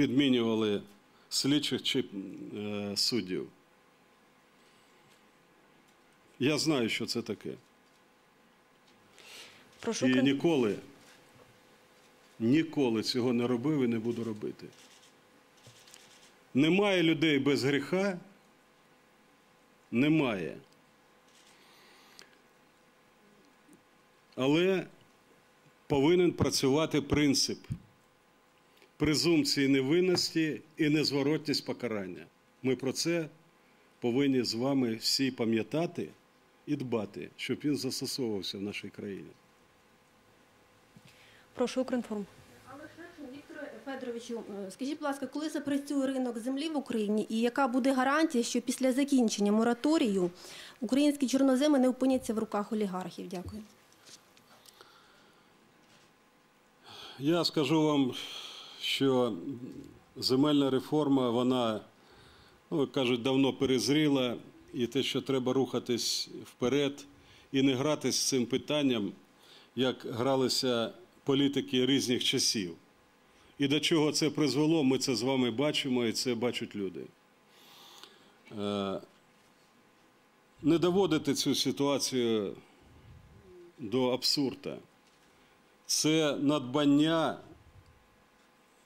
підмінювали слідчих чи е, суддів. Я знаю, що це таке. Прошу І ніколи, ніколи цього не робив і не буду робити. Немає людей без гріха. Немає. Але повинен працювати принцип презумпції невинності і незворотність покарання. Ми про це повинні з вами всі пам'ятати і дбати, щоб він застосовувався в нашій країні. прошу Укрінформ. Федоровичу, е, скажіть, будь ласка, коли запрацює ринок землі в Україні, і яка буде гарантія, що після закінчення мораторію українські чорноземи не опиняться в руках олігархів? Дякую. Я скажу вам, що земельна реформа, вона, ну, кажуть, давно перезріла, і те, що треба рухатись вперед і не гратись з цим питанням, як гралися політики різних часів. І до чого це призвело, ми це з вами бачимо, і це бачать люди. Е, Не доводити цю ситуацію до абсурда це надбання,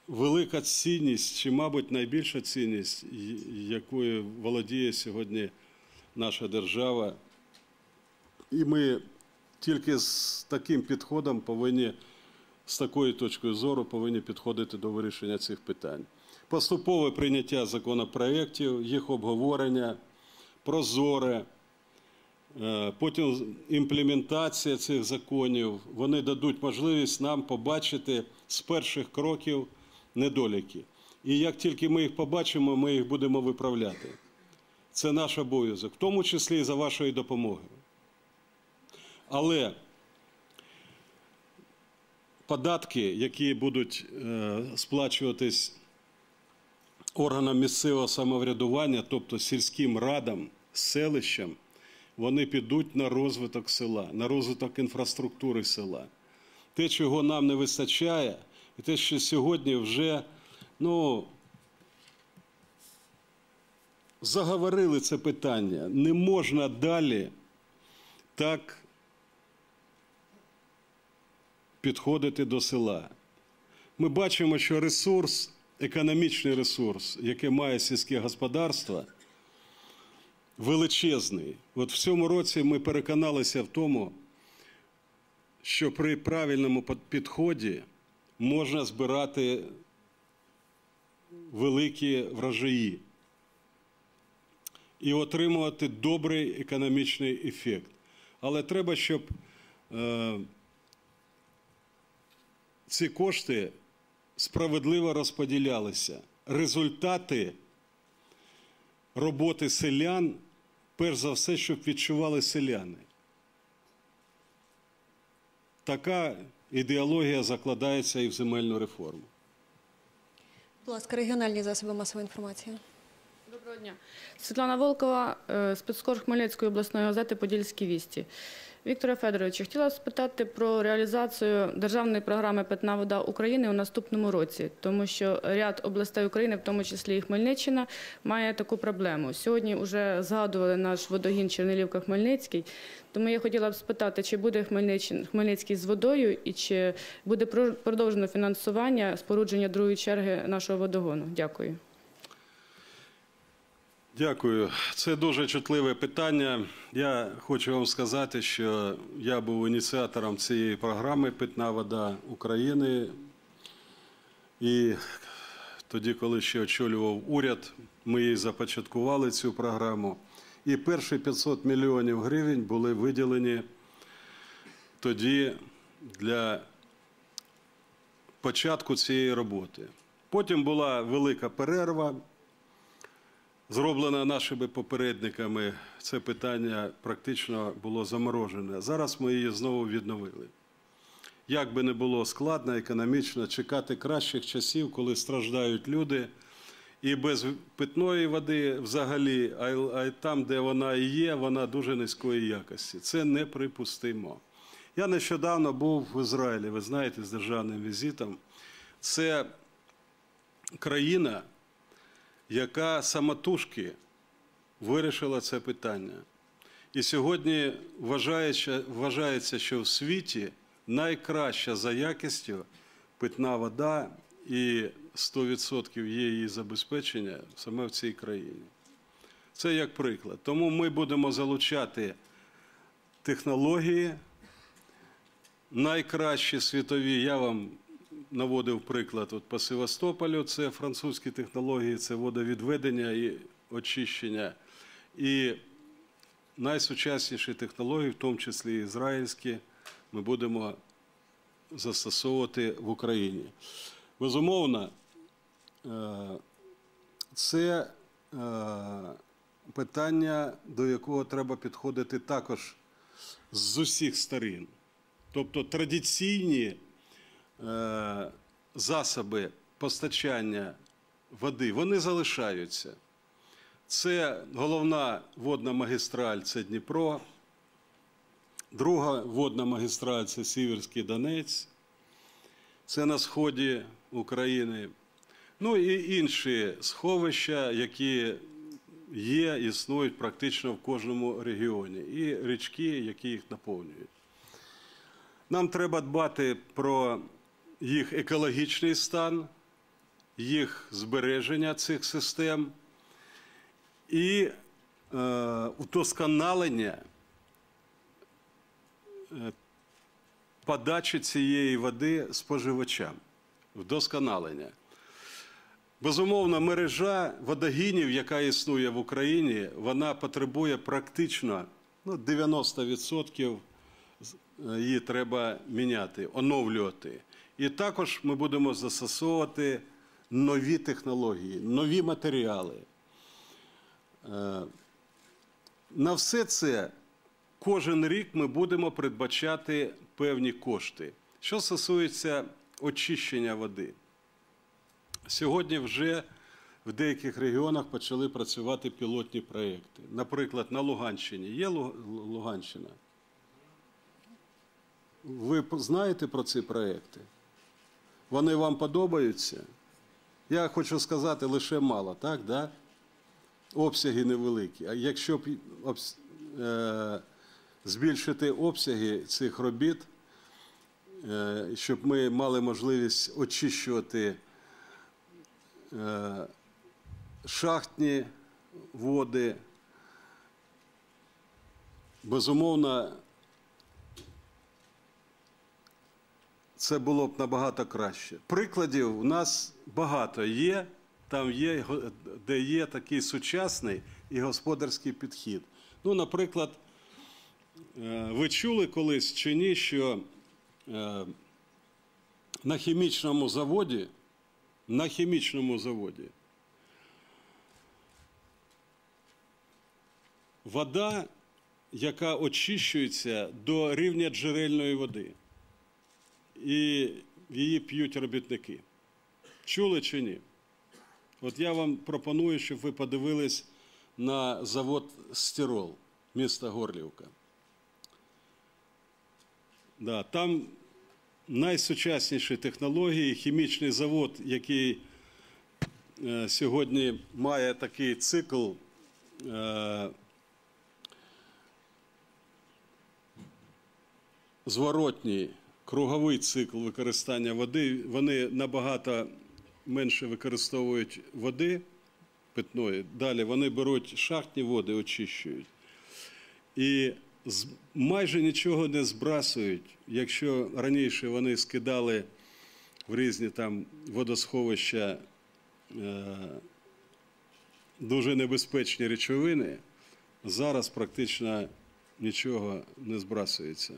велика цінність, чи, мабуть, найбільша цінність, якою володіє сьогодні наша держава. І ми тільки з таким підходом повинні, з такою точкою зору, повинні підходити до вирішення цих питань. Поступове прийняття законопроєктів, їх обговорення, прозоре. Е, Потім імплементація цих законів, вони дадуть можливість нам побачити з перших кроків недоліки. І як тільки ми їх побачимо, ми їх будемо виправляти. Це наш обов'язок, в тому числі і за вашою допомогою. Але податки, які будуть е, сплачуватись органам місцевого самоврядування, тобто сільським радам, селищам, вони підуть на розвиток села, на розвиток інфраструктури села. Те, чого нам не вистачає, і те, що сьогодні вже ну, заговорили це питання. Не можна далі так підходити до села. Ми бачимо, що ресурс, економічний ресурс, який має сільське господарство, величезний. От в цьому році ми переконалися в тому, що при правильному підході можна збирати великі врожаї і отримувати добрий економічний ефект. Але треба, щоб е, ці кошти справедливо розподілялися. Результати роботи селян, перш за все, щоб відчували селяни. Така ідеологія закладається і в земельну реформу. Будь ласка, регіональні засоби масової інформації. Доброго дня. Світлана Волкова, е, спецкор Хмельницької обласної газети Подільські вісті. Віктора Федоровича, хотіла спитати про реалізацію державної програми Питна вода України у наступному році, тому що ряд областей України, в тому числі і Хмельниччина, має таку проблему. Сьогодні вже згадували наш водогін Чернелівка-Хмельницький. Тому я хотіла б спитати, чи буде Хмельницький з водою і чи буде про- продовжено фінансування спорудження другої черги нашого водогону. Дякую. Дякую. Це дуже чутливе питання. Я хочу вам сказати, що я був ініціатором цієї програми Питна вода України. І тоді, коли ще очолював уряд, ми її започаткували цю програму. І перші 500 мільйонів гривень були виділені тоді для початку цієї роботи. Потім була велика перерва зроблена нашими попередниками, це питання практично було заморожене. Зараз ми її знову відновили. Як би не було складно економічно чекати кращих часів, коли страждають люди, і без питної води взагалі, а й- там, де вона і є, вона дуже низької якості. Це неприпустимо. Я нещодавно був в Ізраїлі, ви знаєте, з державним візитом. Це країна, яка самотужки вирішила це питання. І сьогодні вважається, вважається, що в світі найкраща за якістю питна вода і 100% є її забезпечення саме в цій країні. Це як приклад. Тому ми будемо залучати технології, найкращі світові. Я вам наводив приклад от по Севастополю, це французькі технології, це водовідведення і очищення. І найсучасніші технології, в тому числі ізраїльські, ми будемо застосовувати в Україні. Безумовно, е, це е, питання, до якого треба підходити також з усіх сторін. Тобто традиційні засоби постачання води, вони залишаються. Це головна водна магістраль це Дніпро. Друга водна магістраль це Сіверський Донець. Це на сході України. Ну і інші сховища, які є, існують практично в кожному регіоні. І річки, які їх наповнюють. Нам треба дбати про їх екологічний стан, їх збереження цих систем і е, е, подачі цієї води споживачам. Вдосконалення. Безумовно, мережа водогінів, яка існує в Україні, вона потребує практично ну, 90% е, її треба міняти, оновлювати. І також ми будемо застосовувати нові технології, нові матеріали. Е, На все це кожен рік ми будемо передбачати певні кошти. Що стосується очищення води, сьогодні вже в деяких регіонах почали працювати пілотні проєкти. Наприклад, на Луганщині. Є Луганщина? Ви знаєте про ці проєкти? Вони вам подобаються? Я хочу сказати лише мало, так? Да? обсяги невеликі. А якщо б е, збільшити обсяги цих робіт, е, щоб ми мали можливість очищувати е, шахтні води, безумовно, це було б набагато краще. Прикладів у нас багато є. Там є, де є такий сучасний і господарський підхід. Ну, наприклад, е, ви чули колись чи ні, що е, на хімічному заводі, на хімічному заводі вода, яка очищується до рівня джерельної води, і її п'ють робітники. Чули чи ні? От я вам пропоную, щоб ви подивились на завод Стирол, міста Горлівка. Да, там найсучасніші технології, хімічний завод, який е, сьогодні має такий цикл е, зворотній круговий цикл використання води. Вони набагато менше використовують води питної. Далі вони беруть шахтні води, очищують. І майже нічого не збрасують. Якщо раніше вони скидали в різні там водосховища е, дуже небезпечні речовини, зараз практично нічого не збрасується.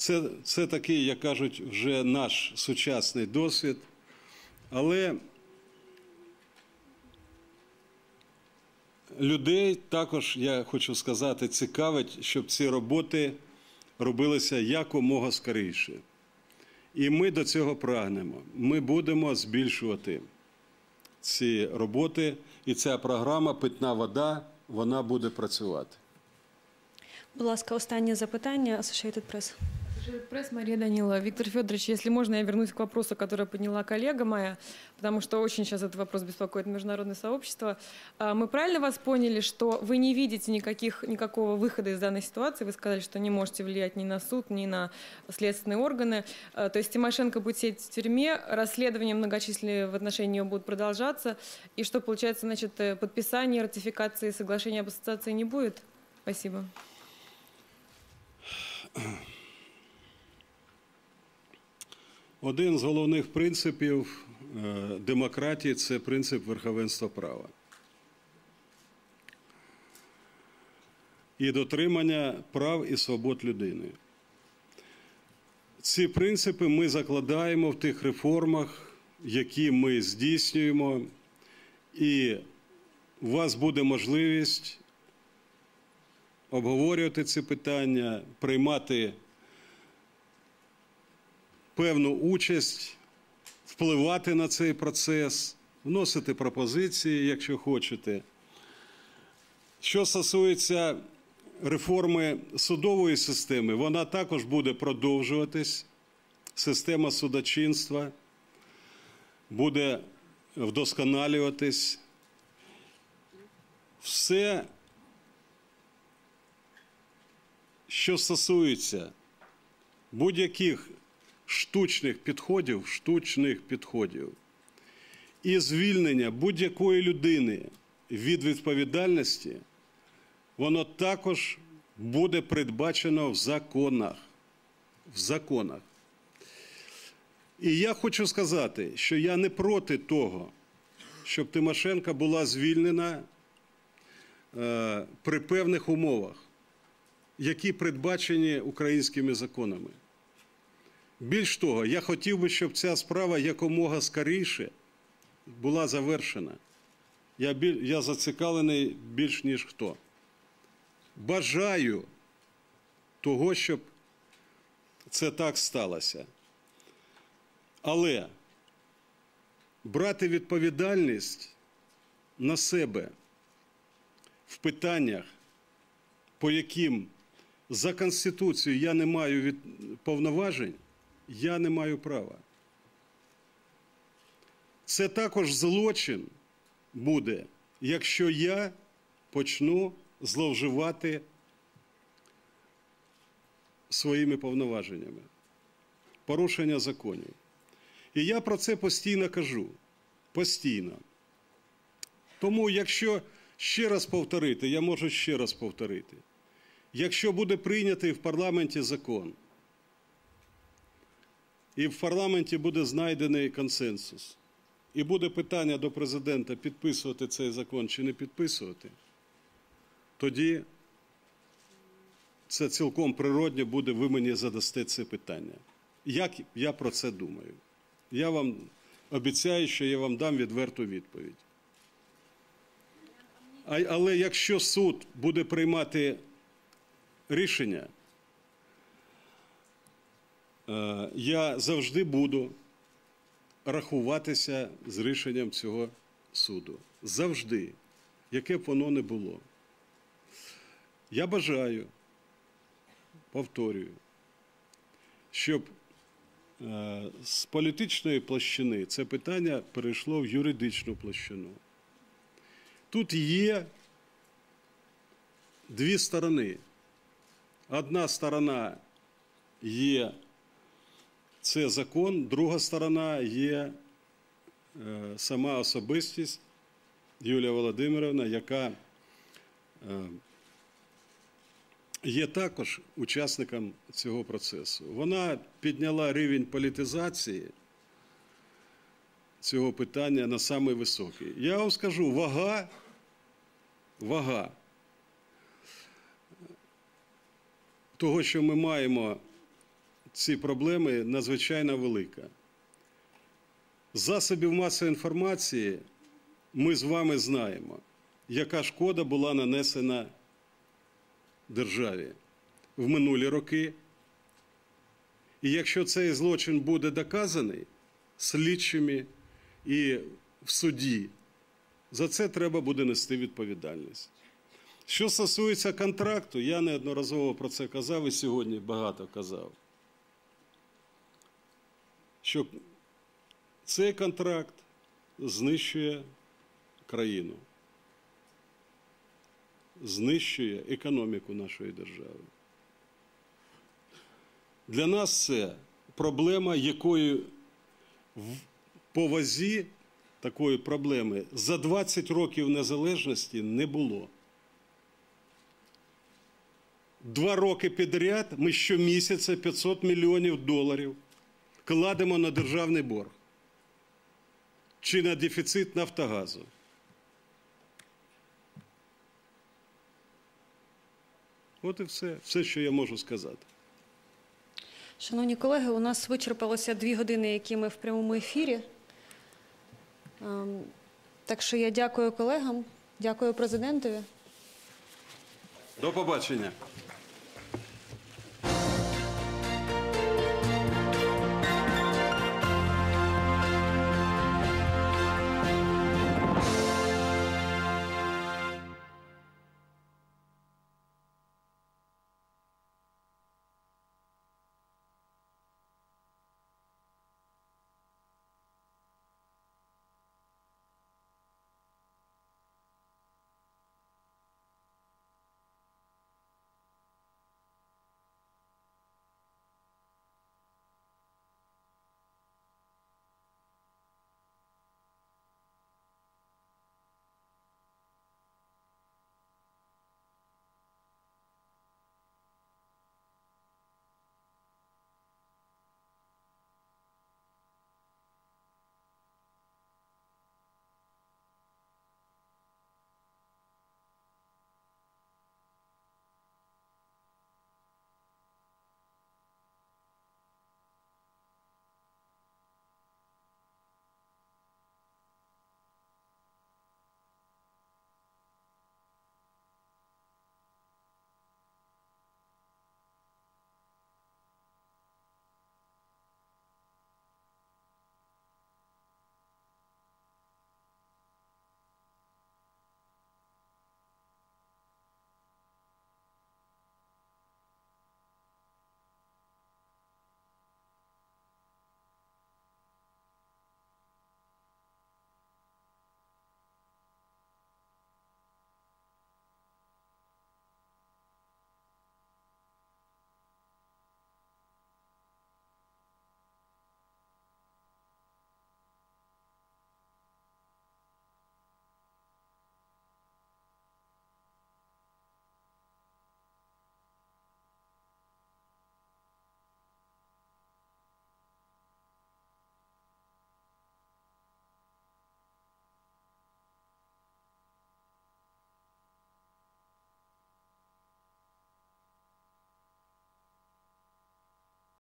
Це, це такий, як кажуть, вже наш сучасний досвід. Але людей також, я хочу сказати, цікавить, щоб ці роботи робилися якомога скоріше. І ми до цього прагнемо. Ми будемо збільшувати ці роботи, і ця програма Питна вода вона буде працювати. Будь ласка, останнє запитання Associated Press. Пресс Мария Данилова. Виктор Федорович, если можно, я вернусь к вопросу, который подняла коллега моя, потому что очень сейчас этот вопрос беспокоит международное сообщество. А, Мы правильно вас поняли, что вы не видите никаких, никакого выхода из данной ситуации? Вы сказали, что не можете влиять ни на суд, ни на следственные органы. А, То есть Тимошенко будет сидеть в тюрьме, расследования многочисленные в отношении нее будут продолжаться, и что, получается, значит, э, подписания, ратификации соглашения об ассоциации не будет? Спасибо. Один з головних принципів е, демократії це принцип верховенства права. І дотримання прав і свобод людини. Ці принципи ми закладаємо в тих реформах, які ми здійснюємо, і у вас буде можливість обговорювати ці питання, приймати певну участь, впливати на цей процес, вносити пропозиції, якщо хочете. Що стосується реформи судової системи, вона також буде продовжуватись. Система судочинства буде вдосконалюватись. Все, що стосується будь-яких штучних підходів, штучних підходів і звільнення будь-якої людини від відповідальності, воно також буде передбачено в законах. В законах. І я хочу сказати, що я не проти того, щоб Тимошенко була звільнена е, при певних умовах, які передбачені українськими законами. Більш того, я хотів би, щоб ця справа якомога скоріше була завершена. Я, я зацікавлений більш ніж хто. Бажаю того, щоб це так сталося. Але брати відповідальність на себе в питаннях, по яким за Конституцією я не маю від... повноважень, я не маю права. Це також злочин буде, якщо я почну зловживати своїми повноваженнями, порушення законів. І я про це постійно кажу. Постійно. Тому, якщо ще раз повторити, я можу ще раз повторити. Якщо буде прийнятий в парламенті закон, і в парламенті буде знайдений консенсус, і буде питання до президента підписувати цей закон чи не підписувати, тоді це цілком природньо буде, ви мені задасте це питання. Як я про це думаю? Я вам обіцяю, що я вам дам відверту відповідь. Але якщо суд буде приймати рішення, я завжди буду рахуватися з рішенням цього суду. Завжди, яке б воно не було. Я бажаю, повторюю, щоб е, з політичної площини це питання перейшло в юридичну площину. Тут є дві сторони. Одна сторона є це закон, друга сторона є е, сама особистість Юлія Володимирівна, яка е, є також учасником цього процесу. Вона підняла рівень політизації цього питання на самий високий. Я вам скажу, вага, вага того, що ми маємо ці проблеми, надзвичайно велика. Засобів масової інформації ми з вами знаємо, яка шкода була нанесена державі в минулі роки. І якщо цей злочин буде доказаний слідчими і в суді, за це треба буде нести відповідальність. Що стосується контракту, я неодноразово про це казав і сьогодні багато казав. Що цей контракт знищує країну, знищує економіку нашої держави. Для нас це проблема, якої в- по вазі такої проблеми за 20 років незалежності не було. Два роки підряд ми щомісяця 500 мільйонів доларів кладемо на державний борг чи на дефіцит Нафтогазу. От і все, все, що я можу сказати. Шановні колеги, у нас вичерпалося дві години, які ми в прямому ефірі. Ем, Так що я дякую колегам, дякую президентові. До побачення.